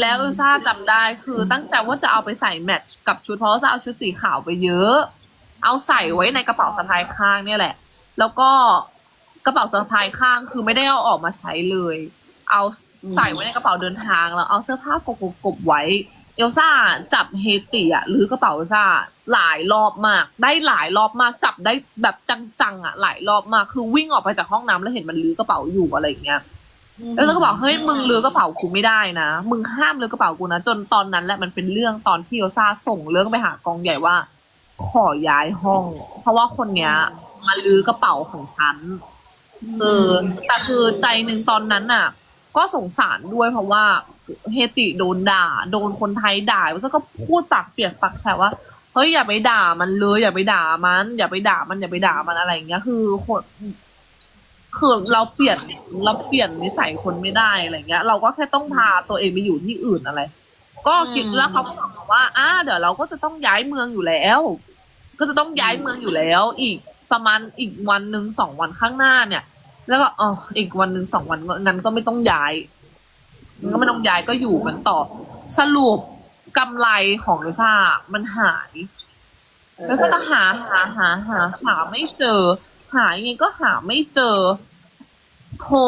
แล้วเอลซ่าจำได้คือตั้งใจว่าจะเอาไปใส่แมทช์กับชุดเพราะว่าจะเอาชุดสีขาวไปเยอะ เอาใส่ไว้ในกระเป๋าสะพายข้างเนี่ยแหละ แล้วก็กระเป๋าสะพายข้างคือไม่ได้เอาออกมาใช้เลย เอาใส่ไว้ในกระเป๋าเดินทางแล้วเอาเสื้อผ้ากบกบๆไว้ เอลซ่าจับเฮติอะหรือกระเป๋าเอลซ่าหลายรอบมาก ได้หลายรอบมากจับได้แบบจังๆอะหลายรอบมากคือวิ่งออกไปจากห้องน้ำแล้วเห็นมันลื้อกระเป๋าอยู่อะไรอย่างเงี้ย แล้วก็บอกเฮ้ยมึงลื้อกระเป๋ากูไม่ได้นะ มึงห้ามลื้อกระเป๋ากูนะ จนตอนนั้นแหละมันเป็นเรื่องตอนที่เอลซ่าส่งเรื่องไปหากองใหญ่ว่า ขอย้ายห้อง เพราะว่าคนเนี้ย มาลื้อกระเป๋าของฉันเออแต่คือใจหนึ่งตอนนั้นน่ะ ก็สงสารด้วยเพราะว่าเฮติโดนด่า โดนคนไทยด่าแล้วก็พูดปากเปียกปากแฉะว่าเฮ้ยอย่าไปด่ามันเลยอย่าไปด่ามัน อย่าไปด่ามันอย่าไปด่ามันอะไรอย่างเงี้ย คือคน คือเราเปลี่ยนเราเปลี่ยนนิสัยคนไม่ได้อะไรเงี้ย เราก็แค่ต้องพาตัวเองไปอยู่ที่อื่นอะไร ก็คิดแล้วเขาก็บอกมาว่าอ่าเดี๋ยวเราก็จะต้องย้ายเมืองอยู่แล้ว ก็จะต้องย้ายเมืองอยู่แล้ว อีกประมาณอีกวันหนึ่งสองวันข้างหน้าเนี่ย แล้วก็อ๋ออีกวันหนึ่งสองวันก็งั้นก็ไม่ต้องย้ายงั้นก็ไม่ต้องย้ายก็อยู่กันต่อสรุปกำไรของลิซ่ามันหายแล้วก็หาหาหาหาหาไม่เจอ หายังไงก็หาไม่เจอ โทร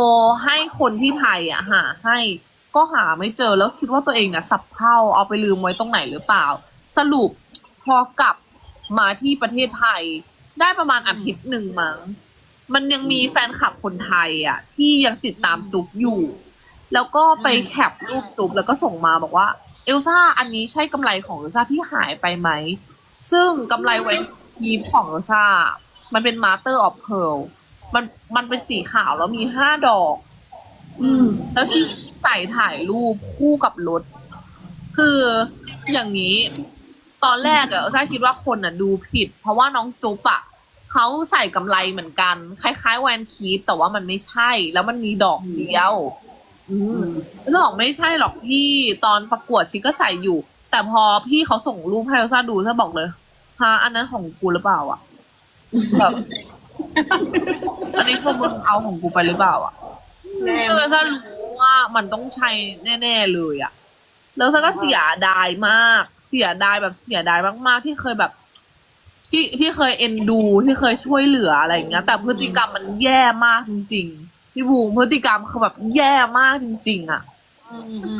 ให้คนที่ไทยอะ หาให้ ก็หาไม่เจอแล้วคิดว่าตัวเองเนี่ยสับเพร่าเอาไปลืมไว้ตรงไหนหรือเปล่า สรุปพอกลับมาที่ประเทศไทย ได้ประมาณอาทิตย์หนึ่งมั้งมันยังมีแฟนคลับคนไทย อะ ที่ยังติดตามจุ๊บอยู่ แล้วก็ไปแคปรูปจุ๊บแล้วก็ส่งมาบอกว่า เอลซ่าอันนี้ใช่กำไรของเอลซ่าที่หายไปไหม ซึ่งกำไรไว้ยีบของเอลซ่า มันเป็นมาสเตอร์ออฟเพ l มันมันเป็นสีขาวแล้วมีห้าดอก อืม แล้วชีใส่ถ่ายรูปคู่กับรถ คืออย่างนี้ ตอนแรกอะเอลซ่าคิดว่าคนอะดูผิด เพราะว่าน้องจุ๊บอะเขาใส่กำไรเหมือนกัน คล้ายๆแวนคีปแต่ว่ามันไม่ใช่ แล้วมันมีดอกเดียว อืมแล้วก็บอกไม่ใช่หรอกพี่ตอนประกวดชิก็ใส่อยู่ แต่พอพี่เขาส่งรูปให้เอลซ่าดูเธอบอกเลยฮะอันนั้นของกูหรือเปล่าอะ แบบอันนี้พวกมึงเอาของกูไปหรือเปล่าอะแน่คือเอลซ่ารู้ว่ามันต้องใช้แน่ๆเลยอะ แล้วเธอก็เสียดายมาก เสียดายแบบเสียดายมากๆ ที่เคยแบบ ที่ที่เคยเอ็นดูที่เคยช่วยเหลืออะไรอย่างเงี้ย แต่พฤติกรรมมันแย่มากจริงๆพี่บูมพฤติกรรมคือแบบแย่มากจริง ๆ อะ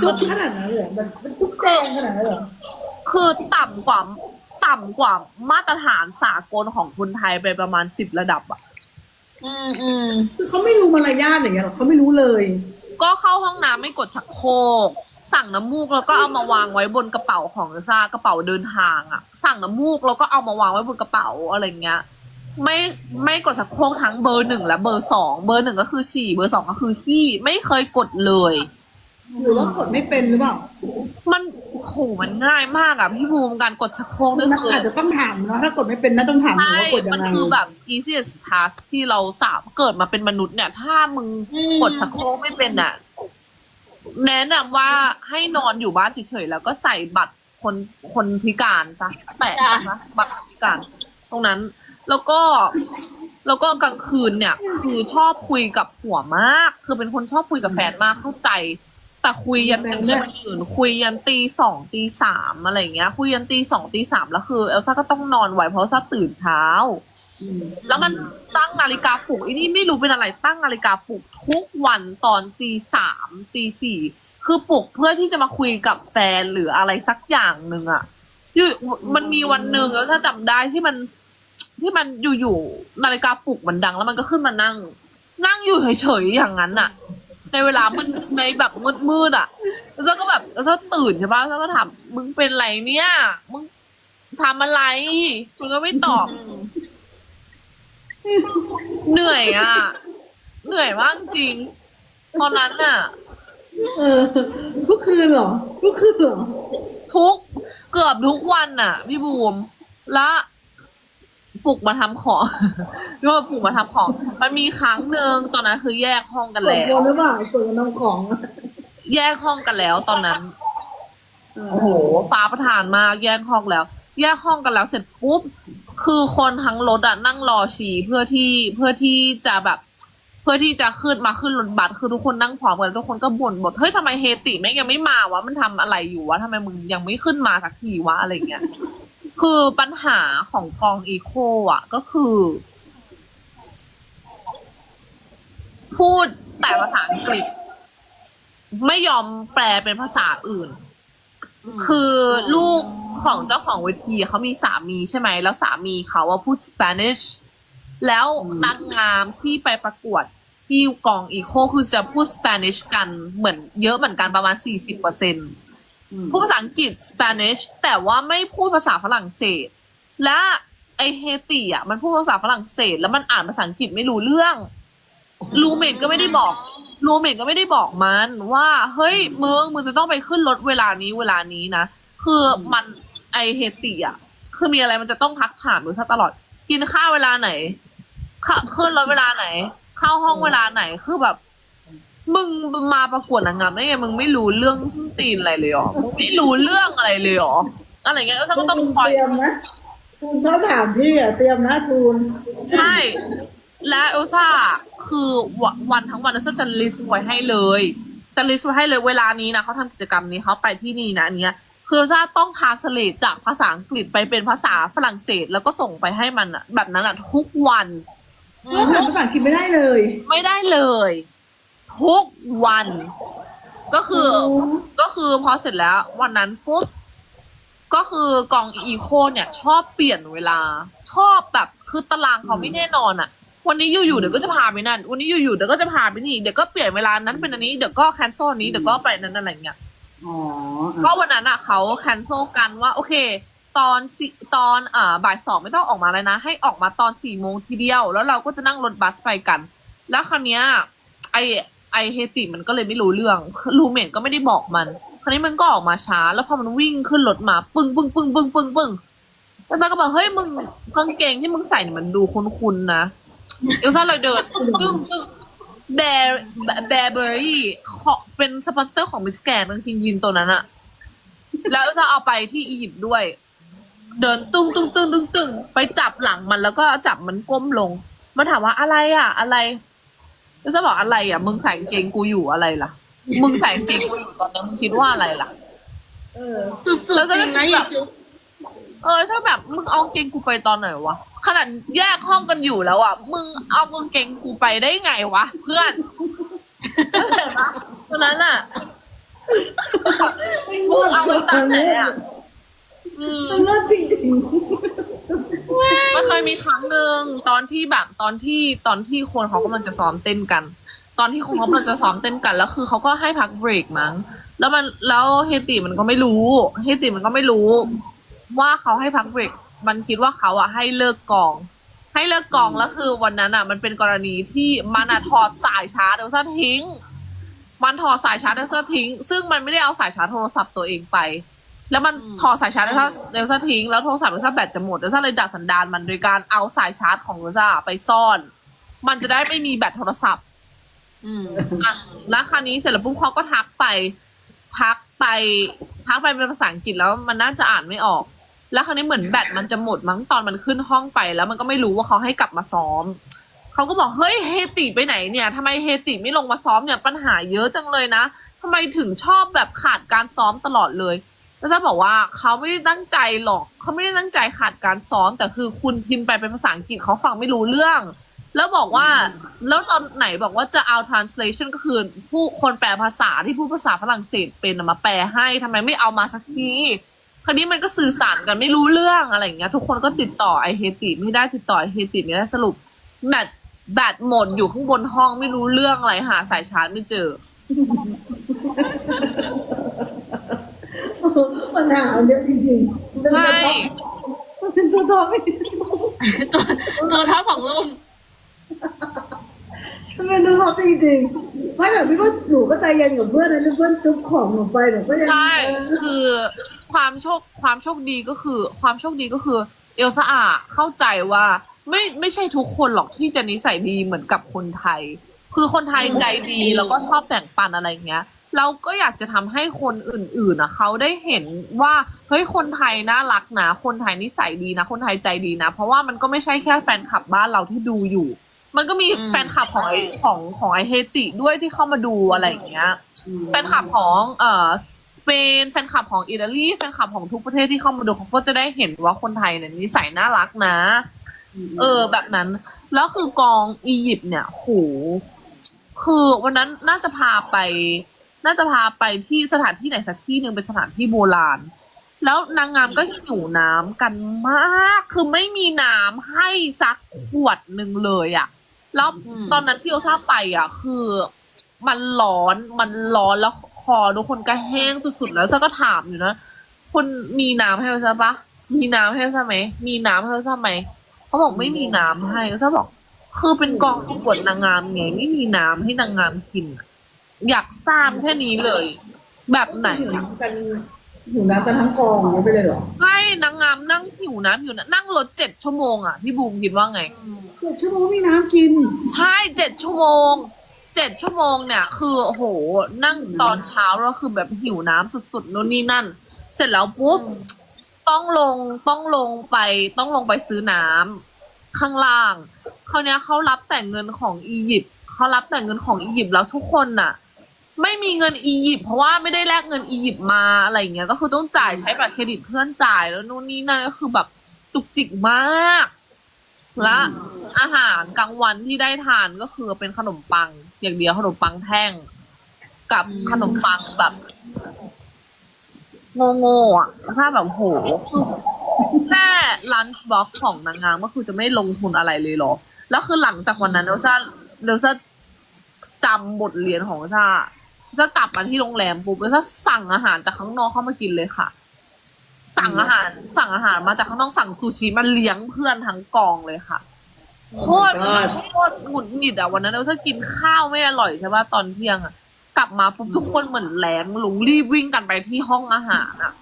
จุดขนาดนั้นเหรอมันมันทุกแดงขนาดนั้นเหรอคือต่ำกว่า ต่ำกว่ามาตรฐานสากลของคนไทยไปประมาณสิบระดับอะอืมอืมคือเขาไม่รู้มารยาทอย่างเงี้ยหรอเขาไม่รู้เลย ก็เข้าห้องน้ำไม่กดชักโครกสั่งน้ำมูกแล้วก็เอามาวางไว้บนกระเป๋าของเอลซ่ากระเป๋าเดินทางอะสั่งน้ำมูกแล้วก็เอามาวางไว้บนกระเป๋าอะไรเงี้ย ไม่ไม่กดชักโครกทั้งเบอร์หนึ่งและเบอร์สองเบอร์หนึ่งก็คือฉี่เบอร์สองก็คือขี้ไม่เคยกดเลย หรือว่ากดไม่เป็นหรือเปล่ามันโหมันง่ายมากอะพี่บูมการกดชักโครกนี่คืออาจจะต้องถามเนาะถ้ากดไม่เป็นน่าต้องถามหนูใช่ว่ากดยัมันงไงคือแบบ easiest task ที่เราสามเกิดมาเป็นมนุษย์เนี่ย ถ้ามึงกดชักโครกไม่เป็นอะ แนะนำว่าให้นอนอยู่บ้านเฉยๆแล้วก็ใส่บัตรคนคนพิการซะแปะนะบัตรพิการ ตรงนั้นแล้วก็แล้วก็กลางคืนเนี่ย คือชอบคุยกับผัวมาก คือเป็นคนชอบคุยกับแฟนมากเข้าใจ แต่คุยยันถึงเรื่องอื่นคุยยันตีสองตีสามอะไรอย่างเงี้ย คุยยันตีสองตีสามแล้วคือเอลซ่าก็ต้องนอนไวเพราะเอลซ่าตื่นเช้าอืมแล้วมันตั้งนาฬิกาปลุกไอ้นี่ไม่รู้เป็นอะไรตั้งนาฬิกาปลุกทุกวันตอนตีสามตีสี่คือปลุกเพื่อที่จะมาคุยกับแฟนหรืออะไรสักอย่างหนึ่งอะอยู่มันมีวันหนึ่งแล้วถ้าจำได้ที่มันที่มันอยู่ๆนาฬิกาปลุกมันดัง แล้วมันก็ขึ้นมานั่ง นั่งอยู่เฉยๆอย่างนั้นอะ ในเวลามืดในแบบมืดๆอะแล้วก็แบบแล้วก็ตื่นใช่ปะแล้วก็ถามมึงเป็นไรเนี่ย มึงทำอะไรมึงก็ไม่ตอบ เหนื่อยอะ เหนื่อยมากจริง ตอนนั้นน่ะ เออทุกคืนเหรอทุกคืนเหรอทุกเกือบทุกวันน่ะ พี่บูมแล้ว ปลุกมาทำของ พี่ว่าปลุกมาทำของ มันมีครั้งหนึ่งตอนนั้นคือแยกห้องกันเปิดแล้โยวนหรือเปล่าเปิดน้ำของแยกห้องกันแล้วตอนนั้น เออโอ้โห ฟ้าประทานมากแยกห้องแล้ว แยกห้องกันแล้วเสร็จปุ๊บ คือคนทั้งรถอะนั่งรอฉี่เพื่อที่เพื่อที่จะแบบ เพื่อที่จะขึ้นมาขึ้นรถบัสคือทุกคนนั่งพร้อมกันทุกคนก็บ่นบ่นเฮ้ยทำไมเฮติแม่งยังไม่มาวะมันทำอะไรอยู่วะทำไมมึงยังไม่ขึ้นมาสักทีวะอะไรเงี้ย คือปัญหาของกองอีโคอะ ก็คือ พูดแต่ภาษาอังกฤษ ไม่ยอมแปลเป็นภาษาอื่น คือลูกของเจ้าของเวทีเขามีสามีใช่ไหม แล้วสามีเขาว่าพูดสเปนิชแล้วนางงามที่ไปประกวดที่กองอีโคคือจะพูดสเปนิชกันเหมือนเยอะเหมือนกันประมาณสี่สิบเปอร์เซ็นต์ พูดภาษาอังกฤษสเปนิชแต่ว่าไม่พูดภาษาฝรั่งเศส และไอเฮติอะมันพูดภาษาฝรั่งเศส แล้วมันอ่านภาษาอังกฤษไม่รู้เรื่องลูเมดก็ไม่ได้บอกลูเมดก็ไม่ได้บอกมันว่าเฮ้ยมึงมึงจะต้องไปขึ้นรถเวลานี้เวลานี้นะคือมันไอเฮติอะคือมีอะไรมันจะต้องทักถามดูซะตลอด กินข้าวเวลาไหนเข้าขึ้นรถเวลาไหน เข้าห้องเวลาไหนคือแบบ มึงมาประกวดนางงามได้ไงมึงไม่รู้เรื่องส้นตีนอะไรเลยเหรอมึงไม่รู้เรื่องอะไรเลยเหรออะไรเงี้ยแล้วก็ต้องคอย เตรียมนะทูนชอบถามพี่อะเตรียมนะทูนใช่ และเอลซ่าคือวะวันทั้งวันเอลซ่าจะลิสต์ไว้ให้เลย จะลิสต์ไว้ให้เลยเวลานี้นะเขาทำกิจกรรมนี้เขาไปที่นี่นะอันเนี้ยคือเอลซ่าต้องทาสเลตจากภาษาอังกฤษไปเป็นภาษาฝรั่งเศส แล้วก็ส่งไปให้มันอะแบบนั้นอะทุกวัน แล้วถามภาษาอังกฤษไม่ได้เลย ไม่ได้เลย ทุกวัน ก็คือออก็คือพอเสร็จแล้ว วันนั้นปุ๊บก็คือกองอีโคเนี่ย ชอบเปลี่ยนเวลา ชอบแบบคือตารางเขาไม่แน่นอนอะวันนี้อยู่ๆเดี๋ยวก็จะพาไปนั่น วันนี้อยู่ๆเดี๋ยวก็จะพาไปนี่เดี๋ยวก็เปลี่ยนเวลานั้นเป็นอันนี้เดี๋ยวก็แคนเซิลนี้เดี๋ยวก็ไปนั้นอะไรเงี้ยอ๋อเพราะวันนั้นอะเขาแคนเซิลกันว่า โอเค ตอนสิตอนอ่าบ่ายสองไม่ต้องออกมาเลยนะ ให้ออกมาตอนสี่โมงทีเดียว แล้วเราก็จะนั่งรถบัสไปกัน แล้วคราวเนี้ยไอ ไอเฮติมันก็เลยไม่รู้เรื่องลูเมนก็ไม่ได้บอกมันคราวนี้มันก็ออกมาช้า แล้วพอมันวิ่งขึ้นรถมาปึ้งปึ้งปึ้งปึ้งปึ้งปึ้งแล้วมันก็บอกเฮ้ยมึงกางเกงที่มึงใส่เนี่ยมันดูคุ้นๆนะเอลซ่าเลยเดินตึ้งตึ้งแบร์แบร์เบอรี่เป็นสปอนเซอร์ของมิสแกนจริงยินตัวนั้นอะแล้วจะเอาไปที่อียิปต์ด้วย เดินตึ้งตึ้งตึ้งตึ้งตึ้งไปจับหลังมันแล้วก็จับมันก้มลง มันถามว่าอะไรอะอะไร แล้วจะบอกอะไรอะ มึงใส่กางเกงกูอยู่อะไรล่ะ มึงใส่กางเกงกูอยู่ตอนนั้นมึงคิดว่าอะไรล่ะ เออสุดๆจริงนะอีจุ๊บเออถ้าแบบมึงเอากางเกงกูไปตอนไหนวะขนาดแยกห้องกันอยู่แล้วอะมึงเอากางเกงกูไปได้ไงวะเพื่อนเห็นปะตอนนั้นอะมึงเอาไว้ตอนไหนอะอืมมันเลิศจริงมันเคย มีครั้งหนึ่งตอนที่แบบตอนที่ตอนที่คนเขากำลังจะซ้อมเต้นกัน ตอนที่คนเขากำลังจะซ้อมเต้นกันแล้วคือเขาก็ให้พักเบรกมั้ง แล้วมันแล้วเฮติมันก็ไม่รู้เฮติมันก็ไม่รู้ ว่าเขาให้พักเบรกมันคิดว่าเขาอะให้เลิกกอง ให้เลิกกองแล้วคือวันนั้นอะมันเป็นกรณีที่มันอะถอดสายชาร์จเดลซ่าทิ้ง มันถอดสายชาร์จเดลซ่าทิ้ง ซึ่งมันไม่ได้เอาสายชาร์จโทรศัพท์ตัวเองไป แล้วมันถอดสายชาร์จเดลซ่าเดลซ่าทิ้งแล้วโทรศัพท์เดลซ่าแบตจะหมดเดลซ่าเลยดัดสันดานมันโดยการเอาสายชาร์จของเดลซ่าไปซ่อน มันจะได้ไม่มีแบตโทรศัพท์อืมอะแล้วคราวนี้เสร็จแล้วปุ๊บเขาก็ทักไป ทักไป ทักไปเป็นภาษาอังกฤษแล้วมันน่าจะอ่านไม่ออก แล้วคราวนี้เหมือนแบตมันจะหมดมั้งตอนมันขึ้นห้องไป แล้วมันก็ไม่รู้ว่าเขาให้กลับมาซ้อมเขาก็บอกเฮ้ยเฮติไปไหนเนี่ยทำไมเฮติไม่ลงมาซ้อมเนี่ยปัญหาเยอะจังเลยนะทำไมถึงชอบแบบขาดการซ้อมตลอดเลย แล้วจะบอกว่าเขาไม่ได้ตั้งใจหรอกเขาไม่ได้ตั้งใจขาดการซ้อมแต่คือคุณพิมพ์ไปเป็นภาษาอังกฤษเขาฟังไม่รู้เรื่อง แล้วบอกว่า แล้วตอนไหนบอกว่าจะเอา translation ก็คือผู้คนแปลภาษาที่พูดภาษาฝรั่งเศสเป็นมาแปลให้ทำไมไม่เอามาสักทีคราวนี้มันก็สื่อสารกันไม่รู้เรื่องอะไรอย่างเงี้ย ทุกคนก็ติดต่อไอเฮติไม่ได้ติดต่อไอเฮติไม่ได้สรุปแบตแบตหมดอยู่ข้างบนห้องไม่รู้เรื่องอะไรหาสายชาร์จไม่เจอ ปัญหาเยอะจริงๆเป็นใช่มันเป็นตัวท็อปไม่ตัวตัวเท้าของลูกมันเป็นตัวท็อปจริงๆไม่แต่พี่ว่าหนูก็ใจเย็นกับเพื่อนนะเพื่อนจุ๊บของหนูไปหนูก็ยังใช่เออคือความโชคความโชคดีก็คือ ความโชคดีก็คือ เอลซ่าอะเข้าใจว่าไม่ไม่ใช่ทุกคนหรอกที่จะนิสัยดีเหมือนกับคนไทย คือคนไทยใจดีแล้วก็ชอบแบ่งปันอะไรเงี้ย เราก็อยากจะทำให้คนอื่นๆอะเขาได้เห็นว่าเฮ้ยคนไทยน่ารักนะ คนไทยนิสัยดีนะ คนไทยใจดีนะ เพราะว่ามันก็ไม่ใช่แค่แฟนคลับบ้านเราที่ดูอยู่ มันก็มีอืม แฟนคลับของไอของของไอเฮติด้วยที่เข้ามาดูอะไรอย่างเงี้ย แฟนคลับของเอ่อสเปนแฟนคลับของอิตาลีแฟนคลับของทุกประเทศที่เข้ามาดูเขาก็จะได้เห็นว่าคนไทยเนี่ยนิสัยน่ารักนะ เออแบบนั้น แล้วคือกองอียิปต์เนี่ยโหคือวันนั้นน่าจะพาไป น่าจะพาไปที่สถานที่ไหนสักที่หนึ่งเป็นสถานที่โบราณ แล้วนางงามก็หิวน้ำกันมาก คือไม่มีน้ำให้สักขวดหนึ่งเลยอะ่ะแล้วอืม ตอนนั้นที่โอซาไปอะคือมันร้อนมันร้อนแล้วคอทุกคนก็แห้งสุดๆแล้วซาก็ถามอยู่นะคนมีน้ำให้โอซาปะมีน้ำให้โอซาไหมมีน้ำให้โอซาไหมเขาบอกไม่มีน้ำให้โอซาบอก คือเป็นกองประกวดนางงามไงไม่มีน้ำให้นางงามกินอะ อยากทราบแค่นี้เลย แบบไหนหิวน้ำกันหิวน้ำกันทั้งกองอย่างนี้ไปเลยเหรอใช่นางงามนั่งหิวน้ำอยู่นะนั่งรถเจ็ดชั่วโมงอะพี่บูมคิดว่าไง เจ็ดชั่วโมงมีน้ำกิน ใช่เจ็ดชั่วโมงเจ็ดชั่วโมงเนี่ย คือโอ้โหนั่งตอนเช้าแล้วคือแบบหิวน้ำสุดๆนู่นนี่นั่น เสร็จแล้วปุ๊บต้องลงต้องลงไป ต้องลงไปซื้อน้ำข้างล่างคราวเนี้ยเขารับแต่เงินของอียิปต์เขารับแต่เงินของอียิปต์แล้วทุกคนน่ะ ไม่มีเงินอียิปต์เพราะว่าไม่ได้แลกเงินอียิปต์มาอะไรอย่างเงี้ย ก็คือต้องจ่ายใช้บัตรเครดิตเพื่อนจ่ายแล้วนู่นนี่นั่นก็คือแบบจุกจิกมาก และอาหารกลางวันที่ได้ทานก็คือเป็นขนมปัง อย่างเดียวขนมปังแท่ง กับขนมปังแบบโง่ๆอะถ้าแบบโหแค่ลันช์บ็อกของนางงามก็คือจะไม่ลงทุนอะไรเลยเหรอ แล้วคือหลังจากวันนั้นเดลซ่าเดลซ่าจำบทเรียนของเดลซ่า เดลซ่ากลับมาที่โรงแรมปุ๊บเดลซ่าสั่งอาหารจากข้างนอกเข้ามากินเลยค่ะ สั่งอาหาร สั่งอาหารมาจากข้างนอกสั่งซูชิมาเลี้ยงเพื่อนทั้งกองเลยค่ะโคตร Oh my god โคตรหงุดหงิดอะวันนั้นเราถ้ากินข้าวไม่อร่อยใช่ป่ะตอนเที่ยงอะกลับมาปุ๊บทุกคนเหมือนแรงลุงรีบวิ่งกันไปที่ห้องอาหารอะ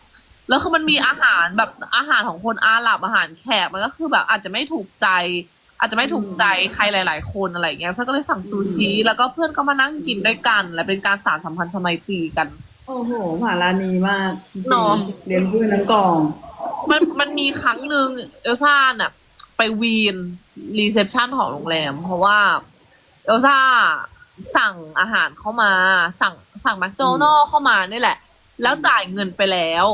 แล้วคือมันมีอาหารแบบอาหารของคนอาหรับอาหารแขกมันก็คือแบบอาจจะไม่ถูกใจ อาจจะไม่ถูกใจใครหลาย ๆ คนอะไรอย่างเงี้ยฉันก็เลยสั่งซูชิ แล้วก็เพื่อนก็มานั่งกินด้วยกัน และเป็นการสานสัมพันธ์สมัยตรีกัน โอ้โหมหาลานีมากจริงๆเนอะ เรียนพูดทั้งกอง มันมันมีครั้งหนึ่งเอลซ่าน่ะ ไปวีนรีเซพชันของโรงแรม เพราะว่าเอลซ่าสั่งอาหารเข้ามา สั่งสั่งแมคโดนัลเข้ามานี่แหละ แล้วจ่ายเงินไปแล้ว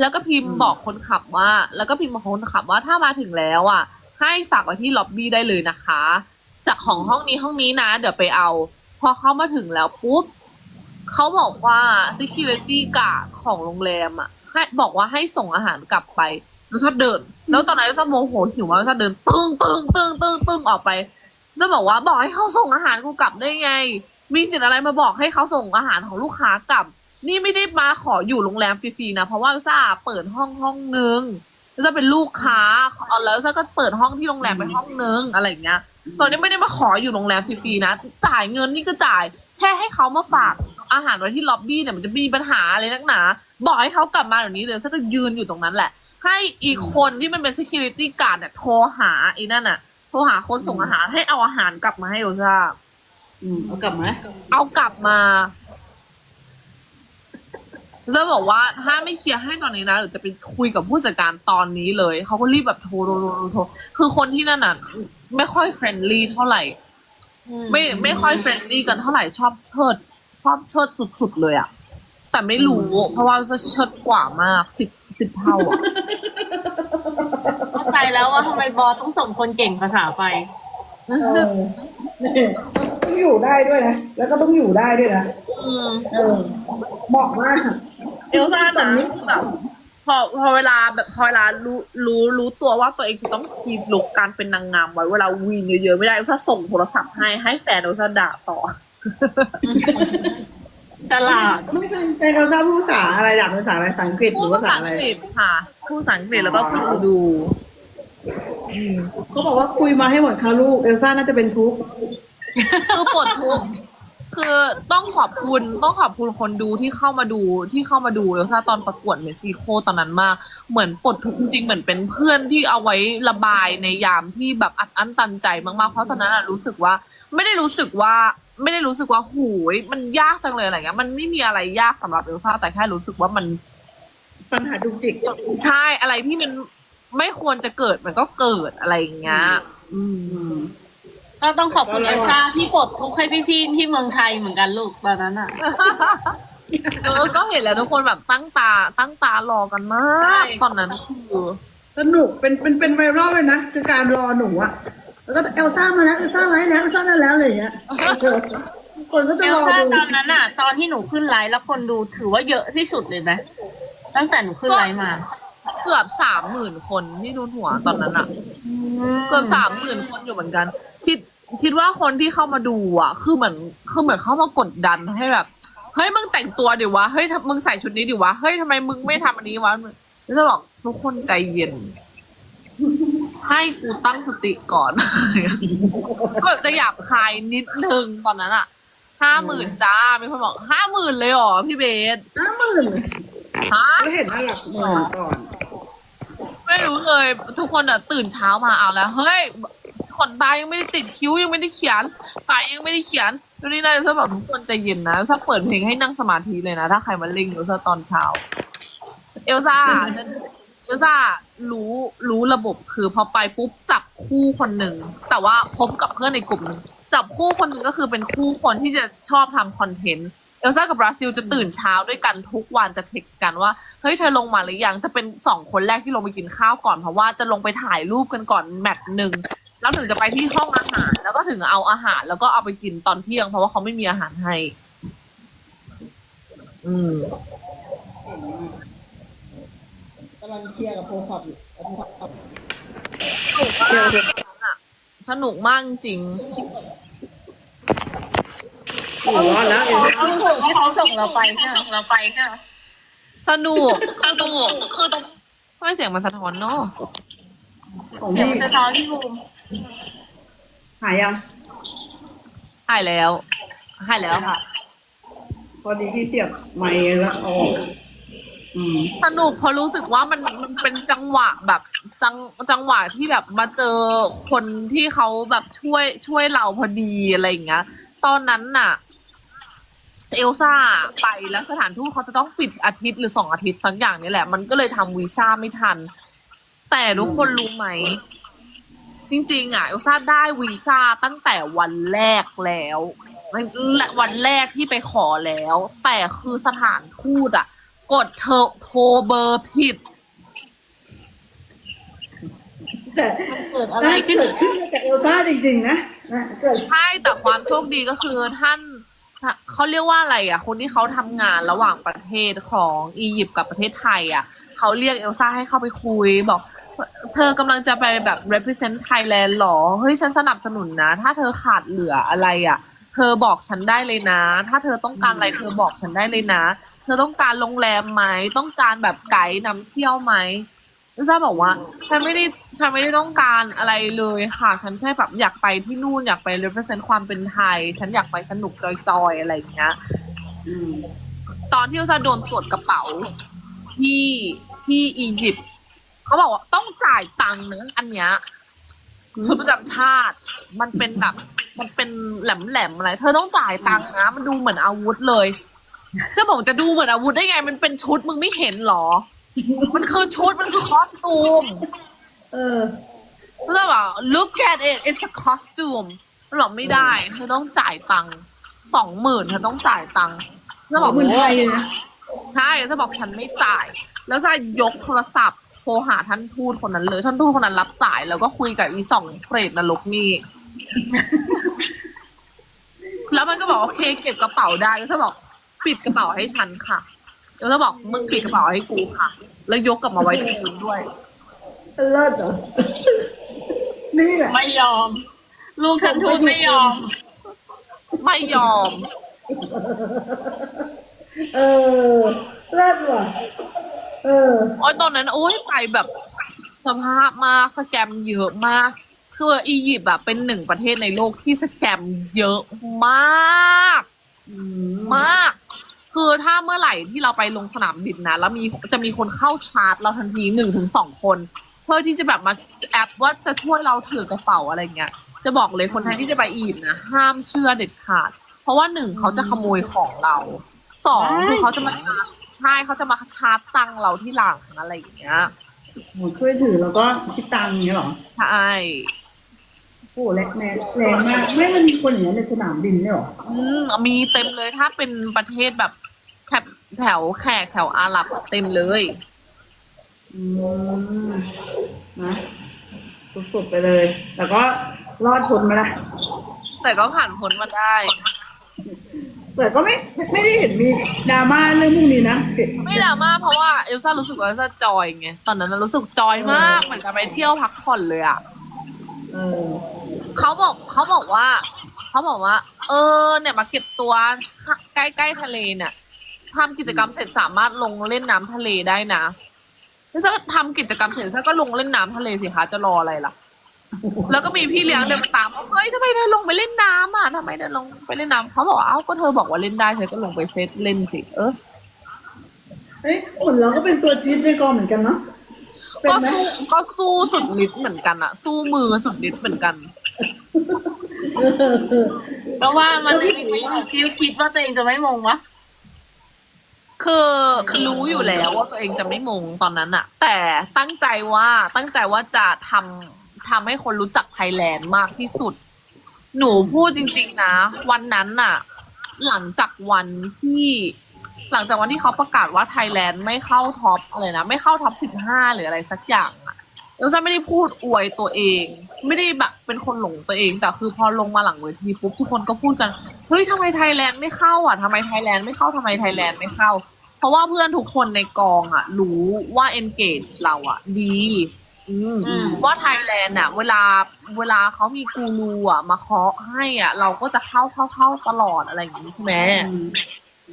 แล้วก็พิมพ์อืม บอกคนขับว่า แล้วก็พิมพ์บอกคนขับว่าถ้ามาถึงแล้วอะ ให้ฝากไว้ที่ล็อบบี้ได้เลยนะคะ จากของห้องนี้ห้องนี้นะ เดี๋ยวไปเอา พอเข้ามาถึงแล้วปุ๊บเขาบอกว่า security guard ของโรงแรมอะให้บอกว่าให้ส่งอาหารกลับไปแล้วถ้าเดิน แล้วตอนนั้นจะโมโหหิวมากถ้าเดินตึ้งตึ้งตึ้งตึ้งตึ้งออกไปจะบอกว่าบอกให้เขาส่งอาหารกูกลับได้ไง มีสิทธิ์อะไรมาบอกให้เขาส่งอาหารของลูกค้ากลับ นี่ไม่ได้มาขออยู่โรงแรมฟรีๆนะ เพราะว่าซ่าเปิดห้องห้องนึง แล้วจะเป็นลูกค้าเอาแล้วซ่าก็เปิดห้องที่โรงแรมเป็นห้องนึงอะไรอย่างเงี้ยตอนนี้ไม่ได้มาขออยู่โรงแรมฟรีๆนะ จ่ายเงินนี่ก็จ่าย แค่ให้เขามาฝากอาหารไว้ที่ล็อบบี้เนี่ยมันจะมีปัญหาอะไรนักหนา บอกให้เขากลับมาเดี๋ยวนี้เลยซ่าก็ยืนอยู่ตรงนั้นแหละ ให้อีกคนที่มันเป็น security guard เนี่ยโทรหาไอ้นั่นน่ะ โทรหาคนส่งอาหารให้เอาอาหารกลับมาให้โอซาอืมเอากลับมา เอากลับมา จะบอกว่าถ้าไม่เคลียร์ให้ตอนนี้นะหรือจะไปคุยกับผู้จัดการตอนนี้เลยเขาก็รีบแบบโทรโทรโทรโทรโทรคือคนที่นั่นน่ะไม่ค่อยเฟรนลี่เท่าไหร่ ไม่ไม่ค่อยเฟรนลี่กันเท่าไหร่ชอบเชิด ชอบเชิดสุดๆเลยอะแต่ไม่รู้ เพราะว่าจะเชิดกว่ามากสิบสิบเท่าอะเข้าใจแล้วว่าทำไมบอสต้องส่งคนเก่งภาษาไปเออนี่ต้องอยู่ได้ด้วยนะ แล้วก็ต้องอยู่ได้ด้วยนะอืมเออเหมาะมาก เอลซ่านะคือแบบพอพอเวลาแบบพอเวลารู้รู้รู้ตัวว่าตัวเองจะต้องคีบลุกการเป็นนางงามไว้เวลาวีนเยอะๆไม่ได้เอลซ่าส่งโทรศัพท์ให้ให้แฟนเอลซ่าด่าต่อฉลาดไม่เคยเป็นเราทราบภาษาอะไรอยากเป็นภาษาอะไรภาษาอังกฤษหพูรืดอภาภาษาษาอัอะไรงกฤษค่ะพูดภาษาอังกฤษแล้วก็พูดดูเขาบอกว่าคุยมาให้หมดค่ะลูกเอลซ่าน่าจะเป็นทุกข์คือปวดทุกข์ คือต้องขอบคุณต้องขอบคุณคนดูที่เข้ามาดูที่เข้ามาดูเอลซ่าตอนประกวดเม็กซิโกตอนนั้นมาก เหมือนปลดทุกข์จริงๆเหมือนเป็นเพื่อนที่เอาไว้ระบายในยามที่แบบอัดอั้นตันใจมากๆ เพราะตอนนั้นอะรู้สึกว่า ไม่ได้รู้สึกว่าไม่ได้รู้สึกว่าหูยมันยากจังเลยอะไรเงี้ยมันไม่มีอะไรยากสำหรับเอลซ่าแต่แค่รู้สึกว่ามันปัญหาจุกจิกใช่อะไรที่มันไม่ควรจะเกิดมันก็เกิดอะไรอย่างเงี้ย อืมอืมเก็ต้องขอบคุณเอลซ่าที่ปลดทุกข์ให้พี่ๆที่เมืองไทยเหมือนกันลูกตอนนั้นอะ เออก็เห็นแล้วทุกคนแบบตั้งตา ตั้งตารอกันมาก ใช่ ตอนนั้นคือสนุกเป็นเป็นเป็นไวรัลเลยนะ คือการรอหนูอะแล้วก็เอลซ่ามาแล้วเอลซ่ามาแล้วเอลซ่ามาแล้วอะไรอย่างเงี้ยคนก็จะเอรลอซ่าดูตอนนั้นอะ ตอนที่หนูขึ้นไลฟ์แล้วคนดูถือว่าเยอะที่สุดเลยไหมตั้งแต่หนูขึ้นไลฟ์มาเกือบสามหมื่นคนที่ดูหัวตอนนั้นอะ เกือบสามหมื่นคนอยู่เหมือนกัน คิด คิดว่าคนที่เข้ามาดูอะ คือเหมือนคือเหมือนเข้ามากดดันให้แบบเฮ้ยมึงแต่งตัวดิวะเฮ้ยทำมึงใส่ชุดนี้ดิวะเฮ้ยทำไมมึงไม่ทำอันนี้วะแล้วจะบอกทุกคนใจเย็น ให้กูตั้งสติก่อน ก็จะหยาบคายนิดนึงตอนนั้นอะห้าหมื่นจ้ามีคนบอกห้าหมื่นเลยเหรอพี่เบสห้าหมื่นฮะก็เห็นน่าหลักหมื่นก่อน ไม่รู้เลย ทุกคนอะ ตื่นเช้ามาเอาแล้ว เฮ้ย ขนตายังไม่ได้ติดคิ้วยังไม่ได้เขียนสายยังไม่ได้เขียนดูนี่นะถ้าแบบทุกคนใจเย็นนะถ้าเปิดเพลงให้นั่งสมาธิเลยนะ ถ้าใครมาเล่งเอลซ่าตอนเช้า เอลซ่าเอลซ่ารู้รู้ระบบคือพอไปปุ๊บจับคู่คนหนึ่งแต่ว่าคบกับเพื่อนในกลุ่มหนึ่งจับคู่คนหนึ่งก็คือเป็นคู่คนที่จะชอบทำคอนเทนต์เอลซ่ากับบราซิลจะตื่นเช้าด้วยกันทุกวันจะเท็กซ์กันว่าเฮ้ยเธอลงมาหรือยังจะเป็นสองคนแรกที่ลงไปกินข้าวก่อนเพราะว่าจะลงไปถ่ายรูปกันก่อนแมตช์หนึ่ง แล้วถึงจะไปที่ห้องอาหาร แล้วก็ถึงเอาอาหาร แล้วก็เอาไปกินตอนเที่ยง เพราะว่าเขาไม่มีอาหารให้ อืมกำลังเคลียร์กับโพสับอยู่สนุกมากจริงหัวร้อนแล้วเอลซ่าเขาส่งให้เขาส่งเราไปใช่ไหมเราไปใช่ไหมสนุกสนุกคือตรงทำไมเสียงมันสะท้อนเนาะของเสียงพี่สะท้อนที่บูม หายยัง หายแล้ว หายแล้วค่ะ พอดีพี่เสียบไมค์แล้วเอาออกอืมสนุกเพราะรู้สึกว่ามันมันเป็นจังหวะแบบจังจังหวะที่แบบมาเจอคนที่เขาแบบช่วยช่วยเราพอดีอะไรอย่างเงี้ย ตอนนั้นน่ะ เอลซ่าไปแล้วสถานทูตเขาจะต้องปิดอาทิตย์หรือสองอาทิตย์สักอย่างนี่แหละ มันก็เลยทำวีซ่าไม่ทัน แต่ทุกคนรู้ไหม จริง ๆ อะเอลซ่าได้วีซ่าตั้งแต่วันแรกแล้วและวันแรกที่ไปขอแล้ว แต่คือสถานทูตอะ กดเธอโทรเบอร์ผิด แต่เกิดอะไรน่าขึ้นเกิดขึ้นกับเอลซ่าจริงๆนะนะเกิดใช่แต่ความโชคดีก็คือท่านเขาเรียกว่าอะไรอะ คนที่เขาทำงานระหว่างประเทศของอียิปต์กับประเทศไทย อะเขาเรียกเอลซ่าให้เข้าไปคุยบอก เธอกำลังจะไปแบบ represent Thailand หรอ เฮ้ย ฉันสนับสนุนนะ ถ้าเธอขาดเหลืออะไรอะ เธอบอกฉันได้เลยนะ ถ้าเธอต้องการอะไร เธอบอกฉันได้เลยนะ เธอต้องการโรงแรมไหม ต้องการแบบไกด์นำเที่ยวไหมลิซ่าบอกว่าฉันไม่ได้ฉันไม่ได้ต้องการอะไรเลยค่ะ ฉันแค่แบบอยากไปที่นู่นอยากไป represent ความเป็นไทย ฉันอยากไปสนุกจอยๆอะไรอย่างเงี้ยอืมตอนที่ลิซ่าโดนตรวจกระเป๋าที่ที่อียิปต์ เขาบอกว่าต้องจ่ายตังค์นะอันเนี้ยชุดประจำชาติ มันเป็นแบบมันเป็นแหลมๆอะไร เธอต้องจ่ายตังค์นะ มันดูเหมือนอาวุธเลยจะบอกจะดูเหมือนอาวุธได้ไง มันเป็นชุดมึงไม่เห็นเหรอ มันคือชุดมันคือคอสตูมเออ แล้วบอก look at it it's a costume มันบอกไม่ได้ เธอต้องจ่ายตังค์สองหมื่นเธอต้องจ่ายตังค์แล้วบอก เหมือนไทยเลยนะ ใช่จะบอกฉันไม่จ่าย แล้วจะยกโทรศัพท์ โทรหาท่านทูตคนนั้นเลย ท่านทูตคนนั้นรับสายแล้วก็คุยกับอีสองเปรตนรกนี่ แล้วมันก็บอกโอเค เก็บกระเป๋าได้แล้วจะบอกปิดกระเป๋าให้ฉันค่ะ แล้วจะบอกมึงปิดกระเป๋าให้กูค่ะ แล้วยกกลับมาไว้ที่พื้นด้วย เลิศเหรอ นี่แหละ ไม่ยอม ลูกฉันทูตไม่ยอม ไม่ยอม เออ เลิศว่ะ เออ โอ้ยตอนนั้นโอ้ยไปแบบสภาพมากสแกมเยอะมากคืออียิปต์แบบเป็นหนึ่งประเทศในโลกที่สแกมเยอะมาก มาก คือถ้าเมื่อไหร่ที่เราไปลงสนามบินนะแล้วมีจะมีคนเข้าชาร์จเราทันทีหนึ่งถึงสองคน เพื่อที่จะแบบมาแอปว่าจะช่วยเราถือกระเป๋าอะไรเงี้ยจะบอกเลยคนไทยที่จะไปอียิปต์นะห้ามเชื่อเด็ดขาด เพราะว่าหนึ่งเขาจะขโมยของเราสองคือเขาจะมาชาร์จ ช่เขาจะมาชาร์จตังค์เราที่หลังอะไรอย่างเงี้ยโหช่วยถือแล้วก็คิดตังค์อย่างเงี้ยเหรอใช่โอ้แรงแรงแรงมากไม่มันมีคนอย่างนี้นในสนามบินเนี่ยหรออืมมีเต็มเลยถ้าเป็นประเทศแบบแถบแถวแขกแถวอาหรับเต็มเลย อืมนะสุดๆไปเลย แต่ก็รอดพ้นมาละแต่ก็ผ่านพ้นมาได้ แต่ก็ไม่ไม่ได้เห็นมีดราม่าเรื่องพวกนี้นะไม่ดราม่าเพราะว่าเอลซ่ารู้สึกว่าเอลซ่าจอยไงตอนนั้นนะรู้สึกจอยมากเหมือนกับไปเที่ยวพักผ่อนเลยอะเออเขาบอกเขาบอกว่าเขาบอกว่า เออ เนี่ยมาเก็บตัวใกล้ใกล้ๆทะเลเนี่ยทำกิจกรรมเสร็จสามารถลงเล่นน้ำทะเลได้นะแล้วถ้าทำกิจกรรมเสร็จก็ลงเล่นน้ำทะเลสิคะจะรออะไรล่ะ แล้วก็มีพี่เลี้ยงเดินมาตามว่าเฮ้ยทำไมเธอลงไปเล่นน้ำอะทำไมเธอลงไปเล่นน้ำเขาบอกว่าเอ้าก็เธอบอกว่าเล่นได้เธอก็ลงไปเซตเล่นสิเออเฮ้ยเหมือนเราก็เป็นตัวจี๊ดในกองเหมือนกันเนาะเป็นก็ไหมสู้ก็สู้สุดฤทธิ์เหมือนกันอะสู้มือสุดฤทธิ์เหมือนกันเออเพราะว่ามันไม่มีคิวคิดว่าตัวเองจะไม่มงวะคือรู้อยู่แล้วว่าตัวเองจะไม่มงตอนนั้นอะแต่ตั้งใจว่าตั้งใจว่าจะทำ ทำให้คนรู้จักไทยแลนด์มากที่สุด หนูพูดจริง ๆ นะ วันนั้นน่ะ หลังจากวันที่ หลังจากวันที่เขาประกาศว่าไทยแลนด์ไม่เข้าท็อปอะไรนะ ไม่เข้าท็อปสิบห้าหรืออะไรสักอย่างอะเอลซ่าไม่ได้พูดอวยตัวเอง ไม่ได้แบบเป็นคนหลงตัวเอง แต่คือพอลงมาหลังเวทีปุ๊บทุกคนก็พูดกันเฮ้ยทำไมไทยแลนด์ไม่เข้าอะทำไมไทยแลนด์ไม่เข้าทำไมไทยแลนด์ไม่เข้า เพราะว่าเพื่อนทุกคนในกองอะ รู้ว่า engage เราอะ ดี ว่าไทยแลนด์อะ เวลาเวลาเขามีกูรูอะ มาเคาะให้อะ เราก็จะเข้าเข้าเข้าตลอดอะไรอย่างนี้ใช่ไหม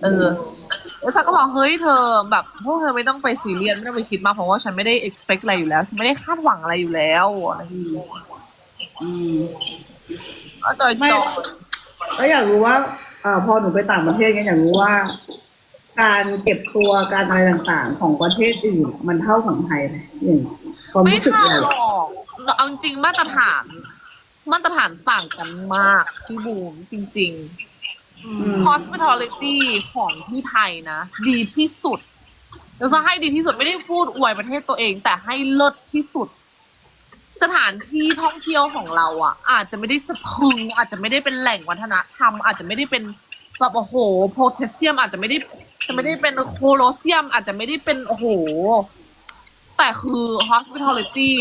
เออแล้วฉันก็บอกเฮ้ยเธอแบบพวกเธอไม่ต้องไปซีเรียสไม่ต้องไปคิดมากเพราะว่าฉันไม่ได้ expect อะไรอยู่แล้วฉันไม่ได้คาดหวังอะไรอยู่แล้วอะไรอย่างนี้อืมก็จอยไม่จอยแล้วอยากรู้ว่าเอ่อพอหนูไปต่างประเทศเนี่ยอยากรู้ว่า การเก็บตัวการอะไรต่างๆ ของประเทศอื่นมันเท่าของไทยไหมอย่าง ความไม่รู้สึกเท่าเราหรอกเอาจริงๆมาตรฐาน มาตรฐานต่างกันมากพี่บูมจริงอืมๆ hospitality ของที่ไทยนะ ดีที่สุดเราจะให้ดีที่สุดไม่ได้พูดอวยประเทศตัวเอง แต่ให้เลิศที่สุด สถานที่ท่องเที่ยวของเราอะ อาจจะไม่ได้สะพรึง อาจจะไม่ได้เป็นแหล่งวัฒนธรรม อาจจะไม่ได้เป็นแบบโอ้โหโพแทสเซียม อาจจะไม่ได้จะไม่ได้เป็นโคโลเซียม อาจจะไม่ได้เป็นโอ้โห แต่คือ hospitality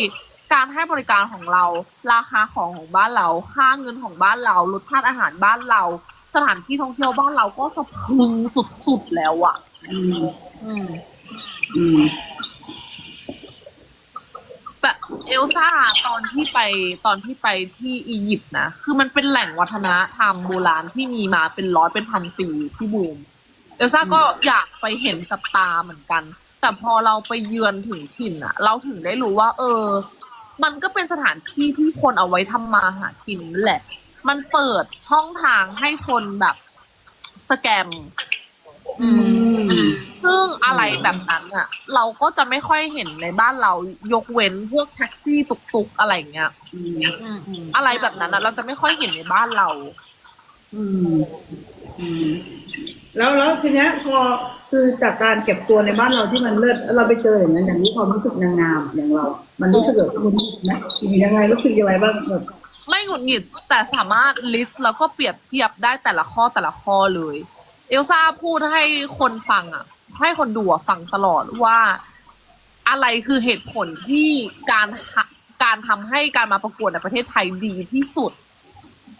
การให้บริการของเรา ราคาของของบ้านเรา ค่าเงินของบ้านเรา รสชาติอาหารบ้านเรา สถานที่ท่องเที่ยวบ้านเราก็สะพรึงสุดๆแล้วอะอืม อืม อืมแบบเอลซ่าตอนที่ไปตอนที่ไปที่อียิปต์นะ คือมันเป็นแหล่งวัฒนธรรมโบราณที่มีมาเป็นร้อยเป็นพันปีที่บูม เอลซ่าก็อยากไปเห็นกับตาเหมือนกัน แต่พอเราไปเยือนถึงถิ่นอะเราถึงได้รู้ว่า เออ มันก็เป็นสถานที่ที่คนเอาไว้ทำมาหากินนั่นแหละ มันเปิดช่องทางให้คนแบบสแกม อืม ซึ่งอะไรแบบนั้นอะเราก็จะไม่ค่อยเห็นในบ้านเรายกเว้นพวกแท็กซี่ตุกๆอะไรอย่างเงี้ยอืมอืมอืมอะไรแบบนั้นอะเราจะไม่ค่อยเห็นในบ้านเรา อืม อืม แล้วแล้วทีเนี้ยพอคือจากการเก็บตัวในบ้านเราที่มันเลิศเราไปเจออย่างนั้นอย่างนี้ความรู้สึกนางงามอย่างเรา มันรู้สึกแบบมันนะมียังไงรู้สึกยังไงบ้างแบบไม่หงุดหงิดแต่สามารถลิสต์แล้วก็เปรียบเทียบได้แต่ละข้อแต่ละข้อเลย เอลซ่าพูดให้คนฟังอะ ให้คนดูอะฟังตลอดว่า อะไรคือเหตุผลที่การการทำให้การมาประกวดในประเทศไทยดีที่สุด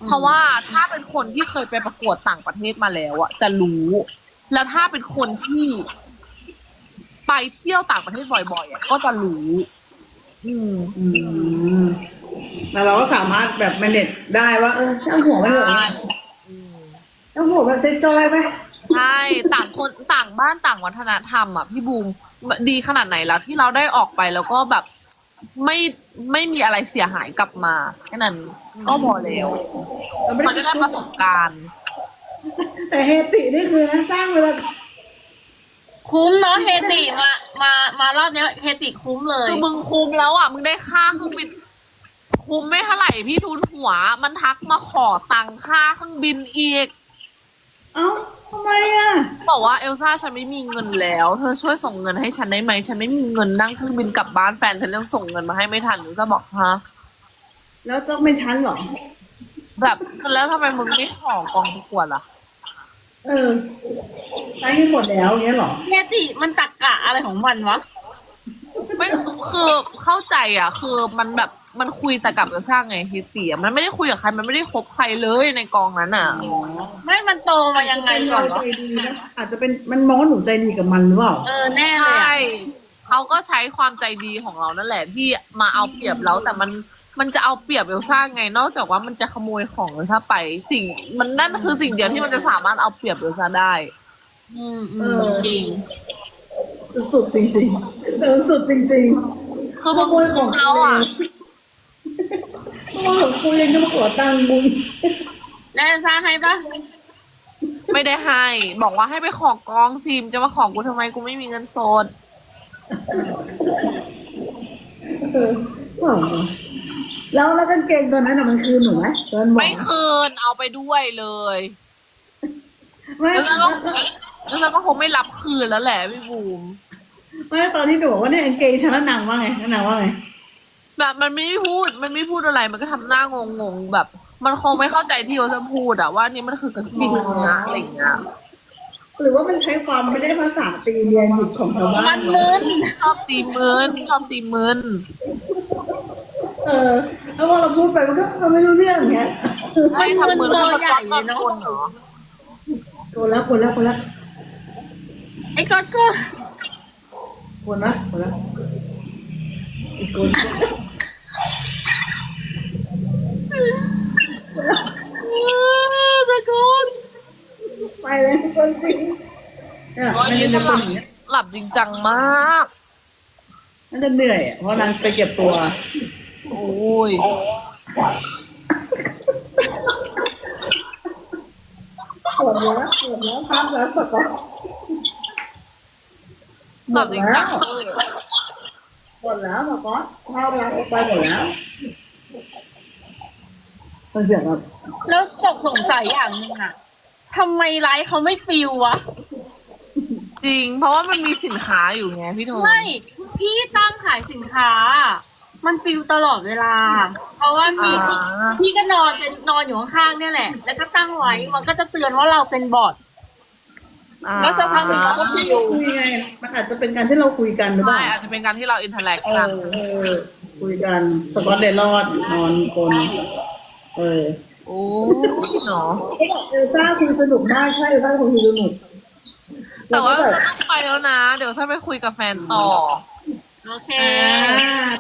เพราะว่าถ้าเป็นคนที่เคยไปประกวดต่างประเทศมาแล้วอะจะรู้ แล้วถ้าเป็นคนที่ ไปเที่ยวต่างประเทศบ่อยๆอะก็จะรู้ อืม อืมแล้วเราก็สามารถแบบแมเนจได้ว่าเออเจ้าหัวไม่เหรออืมเจ้าหัวแบบจอยๆไหมใช่ต่างคนต่างบ้านต่างวัฒนธรรมอะพี่บูมดีขนาดไหนแล้วที่เราได้ออกไปแล้วก็แบบ ไม่ไม่มีอะไรเสียหายกลับมาแค่นั้นก็พอแล้วเราไม่มันได้ก็ได้ประสบการณ์ แต่เฮตินี่คือนะสร้างเวลาคุ้มเนาะเฮติมา มามารอบเนี้ยเฮติคุ้มเลย คือมึงคุมแล้วอะ มึงได้ค่าเครื่องบิน คุมไม่เท่าไหร่พี่ทุนหัว มันทักมาขอตังค่าเครื่องบินอีก เอ้าทำไมอะ บอกว่าเอลซ่าฉันไม่มีเงินแล้ว เธอช่วยส่งเงินให้ฉันได้ไหม ฉันไม่มีเงินนั่งเครื่องบินกลับบ้านแฟนฉันยังส่งเงินมาให้ไม่ทันหนูจะบอกฮะแล้วต้องเป็นชั้นเหรอ แบบแล้วทำไมมึงไม่ขอกองประกวดล่ะ เออใช้ให้หมดแล้วอย่างเงี้ยเหรอแค่ติมันตักกะอะไรของมันวะ ไม่คือเข้าใจอะ คือมันแบบ มันคุยแต่กับเอลซ่าไงฮิตเตียมันไม่ได้คุยกับใคร มันไม่ได้คบใครเลยในกองนั้นอะ ไม่มันโตมายังไงเป็นก่อเรานวะใจดีนะอาจจะเป็นมันมองว่าหนูใจดีกับมันหรือเปล่า เออแน่ใชเลยอะ่เขาก็ใช้ความใจดีของเรานั่นแหละที่มาเอาเปรียบเราแต่มันมันจะเอาเปรียบเอลซ่าไง นอกจากว่ามันจะขโมยของเอลซ่าไปสิ่ง มันนั่นคือสิ่งเดียวที่มันจะสามารถเอาเปรียบเอลซ่าได้ อืมอืเอมอจริง สุดจริงๆเออสุดจริงๆคือมึงขโมยของเขาอะ ขโมยของกูยังจะมาขอตังค์มึงแล้วเอลซ่าให้ปะไม่ได้ให้ บอกว่าให้ไปขอกองซิมจะมาขอกูทำไมกูไม่มีเงินสดเออว้าวแล้วแล้วกางเกงตัวนั้นน่ะมันคือหนูไหมตอนบอกไม่คืนเอาไปด้วยเลยไม่แล้วก็แล้วก็คงไม่รับคืนแล้วแหละพี่บูม ไม่ตอนที่หนูบอกว่าเนี่ยกางเกงฉันแล้วนางว่าไงนางว่าไง แบบมันไม่พูด มันไม่พูดอะไร มันก็ทำหน้างงงๆแบบ มันคงไม่เข้าใจที่เขาจะพูดอะว่านี่มันคือกางเกงเนื้ออะไรอย่างเงี้ย หรือว่ามันใช้ความไม่ได้ภาษาตีเรียนหยิบของชาวบ้ามันนมึนชอบตีมืนชอบตีมืนเออ แล้วพอเราพูดไปมันก็ทำไม่รู้เรื่องอย่างเงี้ยไม่ทำมืนเบก็อมาร์ใหจญ่อดเลก้อนยเนาะคนเหรอคนละคนละคนละไอ้ก๊อตก็คนละคนละอีกคนเออ ตะโกนไปเลยคนจริงเนี่ยก็มันยิ่จะงเป็นหลับอย่างเงี้ยหลับจริงจังมาก มันจะเหนื่อยอะเพราะนางไปเก็บตัว โอ้ย ปวดแล้วปวดแล้วพักแล้วสกอตหลับจริงจังเลยหมดแล้วสกอตเข้าแล้วไปหมดแล้ว มันเสียงแบบแล้วจบสงสัยอย่างหนึงอะทำไมไลฟ์เขาไม่ฟิลวะ จริง เพราะว่ามันมีสินค้าอยู่ไงพี่โทนไม่พี่ตั้งขายสินค้า มันฟิลตลอดเวลา เพราะว่าพี่อ่าพี่ก็นอนเป็นนอนอยู่ข้างๆเนี่ยแหละ แล้วก็ตั้งไว้มันก็จะเตือนว่าเราเป็นบอท อ่าแล้วสักพักหนึ่งเราก็ที่เราคุยไงมันอาจจะเป็นการที่เราคุยกันหรือเปไม่ล่าอาจจะเป็นการที่เราอินเทอร์แลกเอกันอเออคุยกันสกอตเดรอดนอนคน เออโอ้ยเนาะเขาบอเอลซ่าคุณสนุกมากใช่เอลซ่าคุณสนุกแต่ว่าล้ก็จะบบต้องไปแล้วนะ เดี๋ยวถ้าไปคุยกับแฟนต่อ โอเค